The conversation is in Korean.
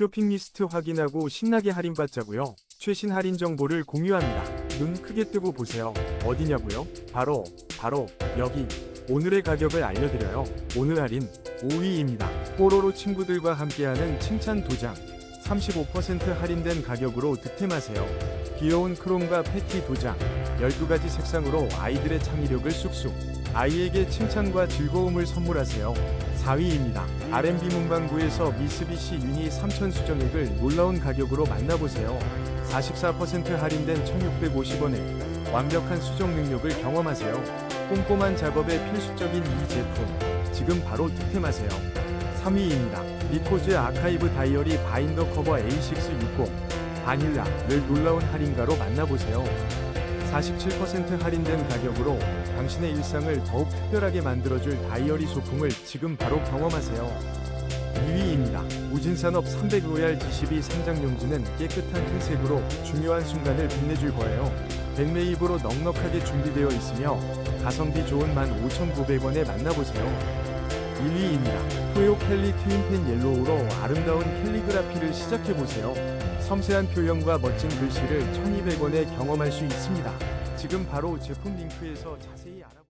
쇼핑 리스트 확인하고 신나게 할인받자고요. 최신 할인 정보를 공유합니다. 눈 크게 뜨고 보세요. 어디냐고요? 바로 바로 여기. 오늘의 가격을 알려드려요. 오늘 할인 5위입니다. 뽀로로 친구들과 함께하는 칭찬 도장. 35% 할인된 가격으로 득템하세요. 귀여운 크롬과 패티 도장. 12가지 색상으로 아이들의 창의력을 쑥쑥. 아이에게 칭찬과 즐거움을 선물하세요. 4위입니다. R&B 문방구에서 미쓰비시 유니 3000 수정액을 놀라운 가격으로 만나보세요. 44% 할인된 1650원에 완벽한 수정 능력을 경험하세요. 꼼꼼한 작업에 필수적인 이 제품. 지금 바로 득템하세요. 3위입니다. 리코즈 아카이브 다이어리 바인더 커버 A660 바닐라를 놀라운 할인가로 만나보세요. 47% 할인된 가격으로 당신의 일상을 더욱 특별하게 만들어줄 다이어리 소품을 지금 바로 경험하세요. 2위입니다. 우진산업 300로얄 G12 상장용지는 깨끗한 흰색으로 중요한 순간을 빛내줄 거예요. 백매입으로 넉넉하게 준비되어 있으며 가성비 좋은 15,900원에 만나보세요. 1위입니다. 토요 캘리 트윈펜 옐로우로 아름다운 캘리그라피를 시작해보세요. 섬세한 표현과 멋진 글씨를 1200원에 경험할 수 있습니다. 지금 바로 제품 링크에서 자세히 알아보세요.